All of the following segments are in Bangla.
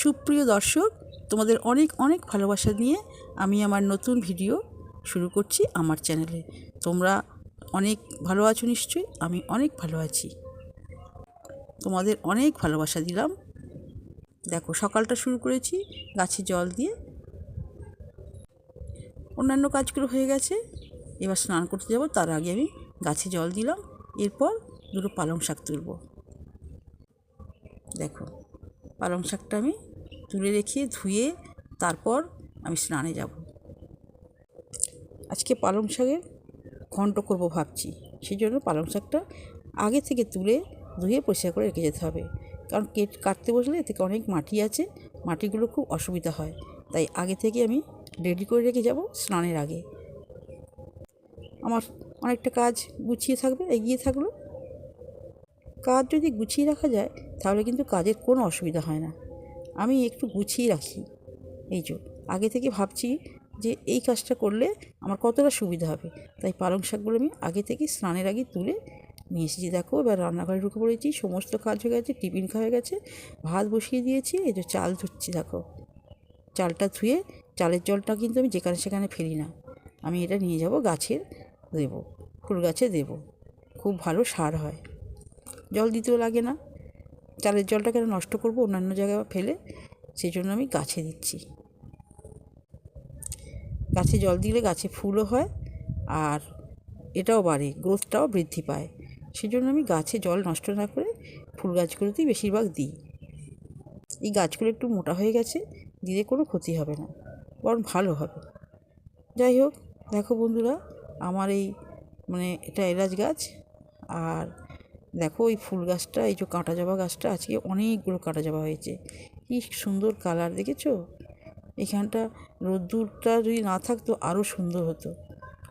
সুপ্রিয় দর্শক, তোমাদের অনেক অনেক ভালোবাসা নিয়ে আমি আমার নতুন ভিডিও শুরু করছি আমার চ্যানেলে। তোমরা অনেক ভালো আছো নিশ্চয়ই, আমি অনেক ভালো আছি। তোমাদের অনেক ভালোবাসা দিলাম। দেখো, সকালটা শুরু করেছি গাছে জল দিয়ে। অন্যান্য কাজগুলো হয়ে গেছে, এবার স্নান করতে যাব, তার আগে আমি গাছে জল দিলাম, এরপর দুটো পালং শাক তুলব। দেখো, পালং শাকটা আমি তুলে রেখে ধুয়ে তারপর আমি স্নানে যাব। আজকে পালং শাকের ঘন্ট করব ভাবছি। সেই জন্য পালং শাকটা আগে থেকে তুলে ধুয়ে পরিষ্কার করে রেখে যেতে হবে। কারণ কেট কাটতে বসলে এতে অনেক মাটি আছে, মাটিগুলো খুব অসুবিধা হয়। তাই আগে থেকে আমি রেডি করে রেখে যাব স্নানের আগে। আমার অনেকটা কাজ গুছিয়ে থাকবে, এগিয়ে থাকল। কাজ যদি গুছিয়ে রাখা যায়, তাহলে কিন্তু কাজের কোনো অসুবিধা হয় না। আমি একটু গুছিয়ে রাখি। এই যে, আগে থেকে ভাবছি যে এই কাজটা করলে আমার কতটা সুবিধা হবে। তাই পালং শাকগুলো আমি আগে থেকে স্নানের আগে তুলে নিয়ে এসেছি। দেখো, এবার রান্নাঘরে ঢুকে পড়েছি, সমস্ত কাজ হয়ে গেছে, টিফিন খাওয়া গেছে, ভাত বসিয়ে দিয়েছি, এই যে চাল ধুচ্ছি, দেখো। চালটা ধুয়ে চালের জলটা কিন্তু আমি যেখানে সেখানে ফেলি না। আমি এটা নিয়ে যাব গাছের দেবো, ফুল গাছে দেবো। খুব ভালো সার হয়। জল দিতেও লাগে না। চালের জলটা কেন নষ্ট করব? অন্যান্য জায়গায় ফেলে সেই জন্য আমি গাছে দিচ্ছি। গাছে জল দিলে গাছে ফুলও হয় আর এটাও বাড়ে গ্রোথটাও বৃদ্ধি পায়। সেই জন্য আমি গাছে জল নষ্ট না করে ফুল গাছগুলোতেই বেশিরভাগ দিই। এই গাছগুলো একটু মোটা হয়ে গেছে, দিলে কোনো ক্ষতি হবে না, বরং ভালো হবে। যাই হোক, দেখো বন্ধুরা, আমার এই মানে এটা এলাচ গাছ আর দেখো ওই ফুল গাছটা, এই যে কাঁটা জবা গাছটা আজকে অনেকগুলো কাঁটা জবা হয়েছে। কি সুন্দর কালার, দেখেছ? এখানটা রোদ্দুরটা যদি না থাকতো আরও সুন্দর হতো।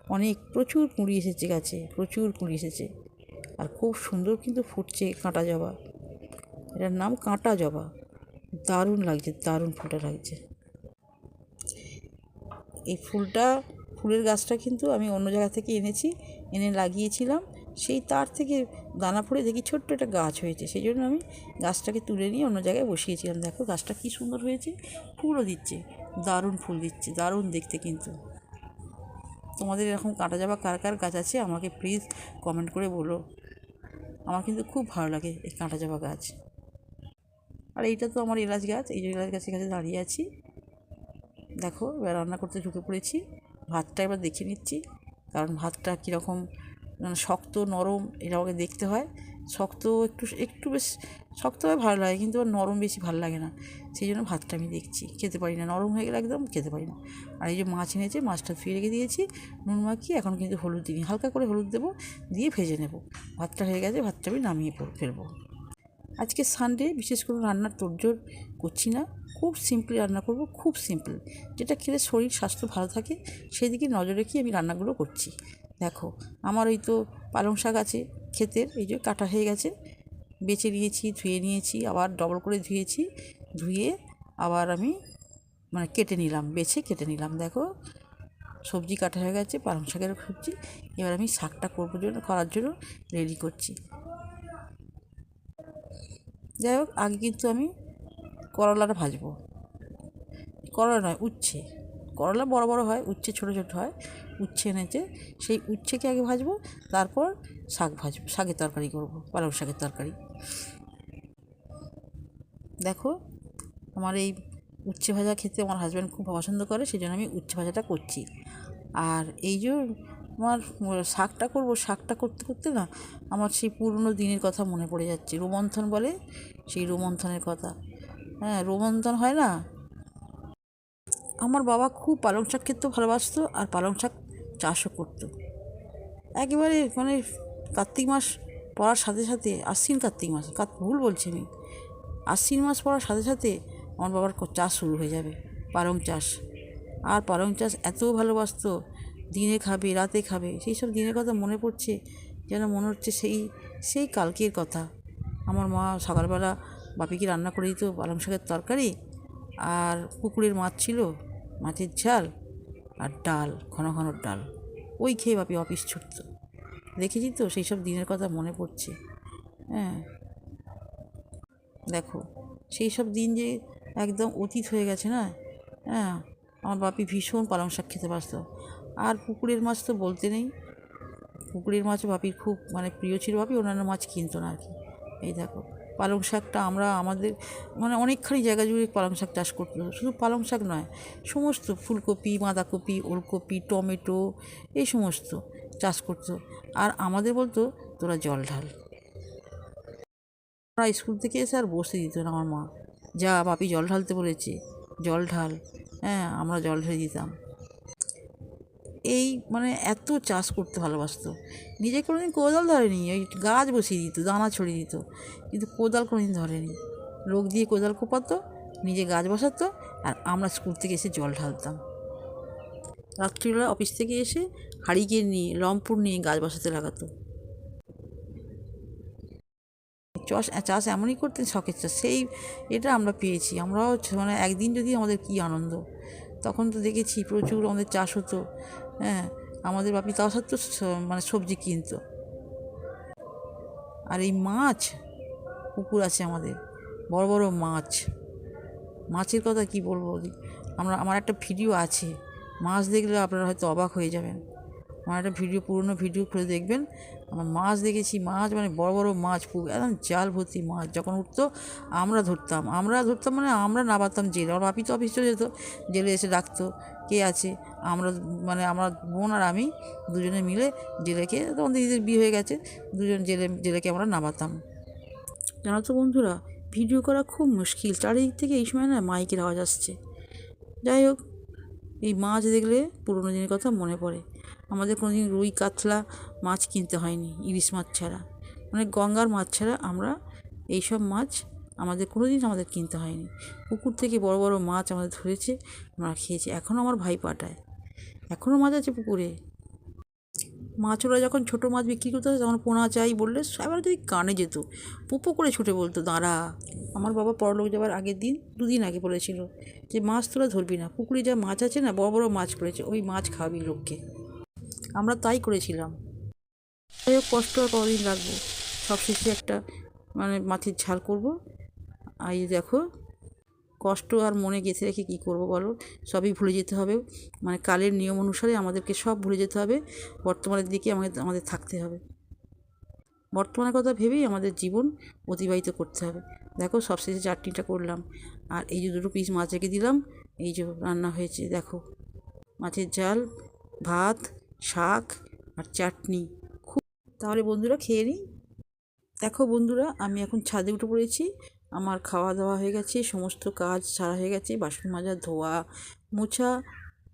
অনেক, প্রচুর কুঁড়ি এসেছে গাছে, প্রচুর কুঁড়ি এসেছে। আর খুব সুন্দর কিন্তু ফুটছে কাঁটা জবা। এটার নাম কাঁটা জবা। দারুণ লাগছে, দারুণ ফুলটা লাগছে। এই ফুলটা, ফুলের গাছটা কিন্তু আমি অন্য জায়গা থেকে এনেছি, এনে লাগিয়েছিলাম। সেই তার থেকে দানা পড়ে দেখি ছোট্ট একটা গাছ হয়েছে। সেই জন্য আমি গাছটাকে তুলে নিয়ে অন্য জায়গায় বসিয়েছিলাম। দেখো গাছটা কী সুন্দর হয়েছে। ফুলও দিচ্ছে, দারুণ ফুল দিচ্ছে, দারুণ দেখতে কিন্তু। তোমাদের এরকম কাটা যাওয়া কার কার গাছ আছে আমাকে প্লিজ কমেন্ট করে বলো। আমার কিন্তু খুব ভালো লাগে এই কাঁটা যাওয়া গাছ। আর এইটা তো আমার এলাচ গাছ, এই যে এলাচ গাছের কাছে দাঁড়িয়ে আছি। দেখো এবার রান্না করতে ঢুকে পড়েছি। ভাতটা এবার দেখে নিচ্ছি, কারণ ভাতটা কীরকম শক্ত, নরম এটা আমাকে দেখতে হয়। শক্ত একটু একটু বেশ, শক্ত হয়ে, ভালো লাগে, কিন্তু আবার নরম বেশি ভালো লাগে না। সেই জন্য ভাতটা আমি দেখছি। খেতে পারি না। নরম হয়ে গেলে একদম খেতে পারি না। আর এই যে মাছ এনেছে, মাছটা ধুয়ে রেখে দিয়েছি, নুন মাখিয়ে এখন কিন্তু হলুদ দিই। হালকা করে হলুদ দেবো, দিয়ে ভেজে নেব। ভাতটা হয়ে গেছে, ভাতটা আমি নামিয়ে ফেলব। আজকে সানডে বিশেষ করে রান্নার তোড়জোড় করছি না। খুব সিম্পলি রান্না করব, খুব সিম্পল যেটা খেলে শরীর, স্বাস্থ্য ভালো থাকে সেই দিকে নজর রেখে আমি রান্নাগুলো করছি। দেখো, আমার ওই তো পালং শাক আছে ক্ষেতের, এই যে কাটা হয়ে গেছে। বেছে নিয়েছি, ধুয়ে নিয়েছি, আবার ডবল করে ধুয়েছি, ধুয়ে আবার আমি মানে কেটে নিলাম, বেছে কেটে নিলাম। দেখো, সবজি কাটা হয়ে গেছে, পালং শাকের সবজি। এবার আমি শাকটা করব জন্য, করার জন্য রেডি করছি। যাই হোক, আগে কিন্তু আমি করলাটা ভাজবো। করলা নয়, উচ্ছে। করলা বড় বড় হয়, উচ্ছে ছোট ছোট হয়। উচ্ছে এনেছে, সেই উচ্ছেকে আগে ভাজবো, তারপর শাক ভাজবো, শাকের তরকারি করব, পালং শাকের তরকারি। দেখো, আমার এই উচ্ছে ভাজা খেতে আমার হাজব্যান্ড খুব পছন্দ করে সেই জন্য আমি উচ্ছে ভাজাটা করছি। আর এই যে আমার শাকটা করব, শাকটা করতে করতে না, আমার সেই পুরনো দিনের কথা মনে পড়ে যাচ্ছে। রোমন্থন বলে, সেই রোমন্থনের কথা। হ্যাঁ রোমন্থন হয় না? আমার বাবা খুব পালং শাক খেতেও ভালোবাসতো, আর পালং শাক চাষও করতো। একেবারে মানে কার্তিক মাস পড়ার সাথে সাথে আশ্বিন কার্তিক মাস ভুল বলছি আমি? আশ্বিন মাস পড়ার সাথে সাথে আমার বাবার চাষ শুরু হয়ে যাবে, পালং চাষ। আর পালং চাষ এত ভালোবাসতো, দিনে খাবে, রাতে খাবে, সেই সব দিনের কথা মনে পড়ছে, যেন মনে হচ্ছে সেই সেই কালকের কথা। আমার মা সকালবেলা বাপিকে রান্না করে দিত পালং শাকের তরকারি, আর পুকুরের মাছ ছিল, মাছের ঝাল আর ডাল, ঘন ঘন ডাল। ওই খেয়ে বাপি অফিস ছুটতো। দেখেছি তো, সেই সব দিনের কথা মনে পড়ছে। হ্যাঁ। দেখো, সেই সব দিন যে একদম অতীত হয়ে গেছে না? হ্যাঁ আমার বাপি ভীষণ পালং শাক খেতে পারতো। আর পুকুরের মাছ তো বলতে নেই। পুকুরের মাছ বাপির খুব মানে প্রিয় ছিল বাপি, অন্যান্য মাছ কিনতো না আর কি। এই দেখো। পালং শাকটা আমরা আমাদের মানে অনেকখানি জায়গা জুড়ে পালং শাক চাষ করতো শুধু পালং শাক নয়, সমস্ত ফুলকপি, বাঁধাকপি, ওলকপি, টমেটো, এই সমস্ত চাষ করতো আর আমাদের বলতো, তোরা জল ঢাল। আমরা স্কুল থেকে এসে আর বসে দিত না আমার মা। যা, বাপি জল ঢালতে বলেছে, জল ঢাল। হ্যাঁ আমরা জল ঢেলে দিতাম। এই মানে এত চাষ করতে ভালোবাসতো। নিজে কোনোদিন কোদাল ধরেনি, ওই গাছ বসিয়ে দিত, দানা ছড়িয়ে দিত, কিন্তু কোদাল কোনোদিন ধরেনি। লোক দিয়ে কোদাল কোপাতো, নিজে গাছ বসাতো, আর আমরা স্কুল থেকে এসে জল ঢালতাম। রাত্রিবেলা অফিস থেকে এসে হারিকে নিয়ে লম্পুর নিয়ে গাছ বসাতে লাগাতো। চাষ চাষ এমনই করতেন, শখের চাষ, সেই এটা আমরা পেয়েছি। আমরাও মানে একদিন যদি আমাদের কী আনন্দ। তখন তো দেখেছি প্রচুর আমাদের চাষ হতো। হ্যাঁ আমাদের বাপি তাও সত্ত্বেও মানে সবজি কিনতো। আর এই মাছ, পুকুর আছে আমাদের, বড় বড় মাছ। মাছের কথা কি বলব? আমরা, আমার একটা ভিডিও আছে। মাছ দেখলে আপনারা হয়তো অবাক হয়ে যাবেন। আমার একটা ভিডিও, পুরনো ভিডিও খুলে দেখবেন। আমার মাছ দেখেছি, মাছ মানে বড় বড় মাছ একদম জাল ভর্তি মাছ। যখন উঠতো, আমরা ধরতাম। আমরা ধরতাম মানে আমরা নামাতাম জেলে। আমার বাপি তো অফিস চলে যেত, জেলে এসে ডাকতো, কে আছে? আমরা মানে আমার বোন আর আমি দুজনে মিলে জেলেকে তখন দিদিদের বিয়ে হয়ে গেছে, দুজন জেলে জেলেকে আমরা নামাতাম জানো তো বন্ধুরা, ভিডিও করা খুব মুশকিল। চারিদিক থেকে এই সময় না মাইকের আওয়াজ আসছে। যাই হোক, এই মাছ দেখলে পুরোনো দিনের কথা মনে পড়ে। আমাদের কোনো দিন রুই কাতলা মাছ কিনতে হয়নি, ইলিশ মাছ ছাড়া। মানে গঙ্গার মাছ ছাড়া আমরা এইসব মাছ আমাদের কোনো দিন আমাদের কিনতে হয়নি। পুকুর থেকে বড় বড় মাছ আমাদের ধরেছে, আমরা খেয়েছি। এখনও আমার ভাই পাঠায়। এখনও মাছ আছে পুকুরে। মাছ ওরা যখন ছোটো মাছ বিক্রি করতে হয় তখন পোনা চাই বললে সবার যদি কানে যেত, পুপো করে ছুটে বলতো, দাঁড়া। আমার বাবা পরলোক যাওয়ার আগের দিন, দুদিন আগে বলেছিল যে, মাছ তোরা ধরবি না। পুকুরে যা মাছ আছে না, বড় বড় মাছ পড়েছে, ওই মাছ খাওয়াবি লোককে। আমরা তাই করেছিলাম। যাই হোক, কষ্ট আর কদিন রাখব? সব শেষে একটা মানে মাছের ঝাল করব। আর দেখো, কষ্ট আর মনে গেঁথে রেখে কী করব বলো? সবই ভুলে যেতে হবে। মানে কালের নিয়ম অনুসারে আমাদেরকে সব ভুলে যেতে হবে। বর্তমানের দিকে আমাদের আমাদের থাকতে হবে। বর্তমানের কথা ভেবেই আমাদের জীবন অতিবাহিত করতে হবে। দেখো, সবশেষে চাটনিটা করলাম। আর এই যে দুটো পিস মাছ রেখে দিলাম, এই যে রান্না হয়েছে, দেখো। মাছের ঝাল, ভাত শাক আর চাটনি খুব তাহলে বন্ধুরা খেয়ে নিই। দেখো বন্ধুরা, আমি এখন ছাদে উঠে পড়েছি। আমার খাওয়া দাওয়া হয়ে গেছে, সমস্ত কাজ ছাড়া হয়ে গেছে, বাসন মাজা, ধোয়া, মোছা,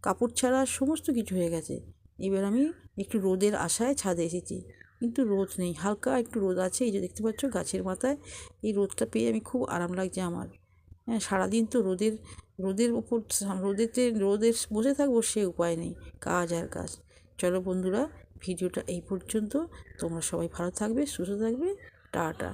কাপড় ছাড়া সমস্ত কিছু হয়ে গেছে। এবার আমি একটু রোদের আশায় ছাদে এসেছি। কিন্তু রোদ নেই, হালকা একটু রোদ আছে, এই যে দেখতে পাচ্ছ গাছের মাথায়। এই রোদটা পেয়ে আমি খুব আরাম লাগছে আমার। হ্যাঁ সারাদিন তো রোদের রোদের ওপর, রোদেতে রোদের বসে থাকব সে উপায় নেই, কাজ আর কাজ। চলো বন্ধুরা ভিডিওটা এই পর্যন্ত। তোমরা সবাই ভালো থাকবে সুস্থ থাকবে। টাটা।